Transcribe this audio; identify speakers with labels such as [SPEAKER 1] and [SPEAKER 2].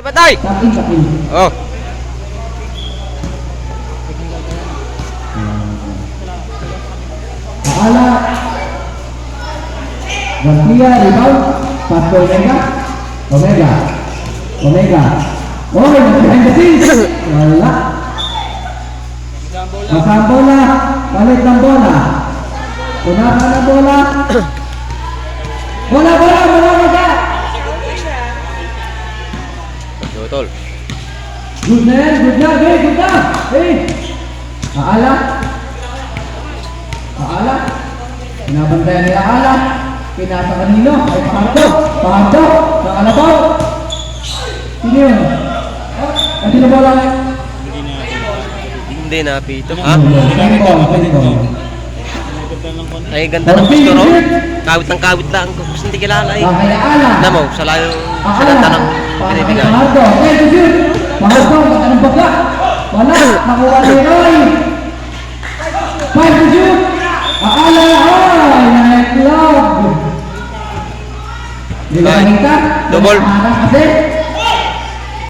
[SPEAKER 1] Batay!
[SPEAKER 2] Sakin, sakin.
[SPEAKER 1] Oh.
[SPEAKER 2] Akala. Garcia, rebound. Pass Omega. Omega. Omega. Oh, behind the scenes. Wala. Masang bola. Palit ng bola. Punasan ng. Bola,
[SPEAKER 1] Tol.
[SPEAKER 2] Good na yan, good na, hey, good na. Hey. Aala. Aala. Pinabantayan nila Aala. Pinasa kanino? Ay, pahardo. Pahardo. Nakalabaw. Sino yun? Ang sino bola?
[SPEAKER 1] Hindi na, Pito. Ha?
[SPEAKER 2] Sino bola?
[SPEAKER 1] Ay, ganda ng gusto, no? Kawit ng kawit lang. Gusto hindi kilala eh.
[SPEAKER 2] Ah, Aala.
[SPEAKER 1] Alam mo, sa layo, sa ganda ng Pinibigay.
[SPEAKER 2] Pahardo. Okay, yun. Pahardo. Anong bagla? Wala. Nakuha ni Roy. Five to shoot. Aala. Ay, nag-club. Di ba
[SPEAKER 1] Ay,
[SPEAKER 2] nakita?
[SPEAKER 1] double.
[SPEAKER 2] Aala kasi.